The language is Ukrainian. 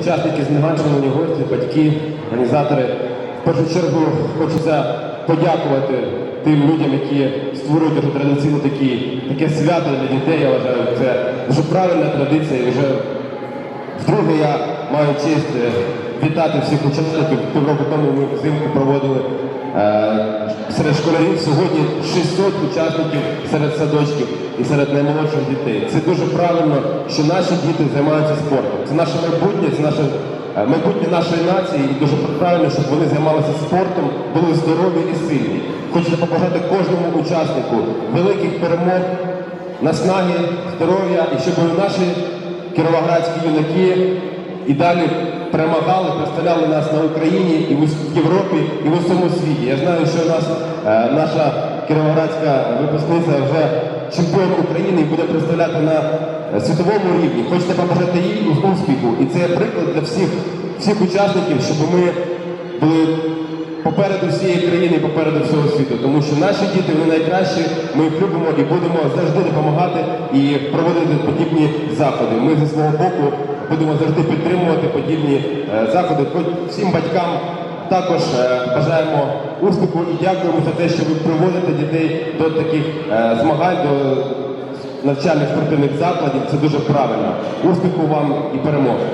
учасники змагань, шановні гості, батьки, організатори. В першу чергу хочеться подякувати тим людям, які створюють вже традиційно такі, таке свято для дітей. Я вважаю, це дуже правильна традиція. І вже вдруге я маю честь е, вітати всіх учасників. Півроку тому ми взимку проводили е, серед школярів сьогодні 600 учасників серед садочків і серед наймолодших дітей. Це дуже правильно, що наші діти займаються спортом. Це наше майбутнє, це наше е, майбутнє нашої нації, і дуже правильно, щоб вони займалися спортом, були здорові і сильні. Хочеться побажати кожному учаснику великих перемог, наснаги, здоров'я і щоб наші кіровоградські юнаки і далі перемагали, представляли нас на Україні і в Європі, і в усьому світі. Я знаю, що нас е, наша кіровоградська випускниця вже чемпіон України і буде представляти на е, світовому рівні. Хочете побажати їй успіху. І це приклад для всіх, всіх учасників, щоб ми були попереду всієї країни, і попереду всього світу. Тому що наші діти вони найкращі, ми їх любимо і будемо завжди допомагати і проводити подібні заходи. Ми зі свого боку будемо завжди підтримувати подібні е, заходи. Всім батькам також е, бажаємо успіху і дякуємо за те, що ви приводите дітей до таких е, змагань, до навчальних спортивних закладів. Це дуже правильно. Успіху вам і перемоги.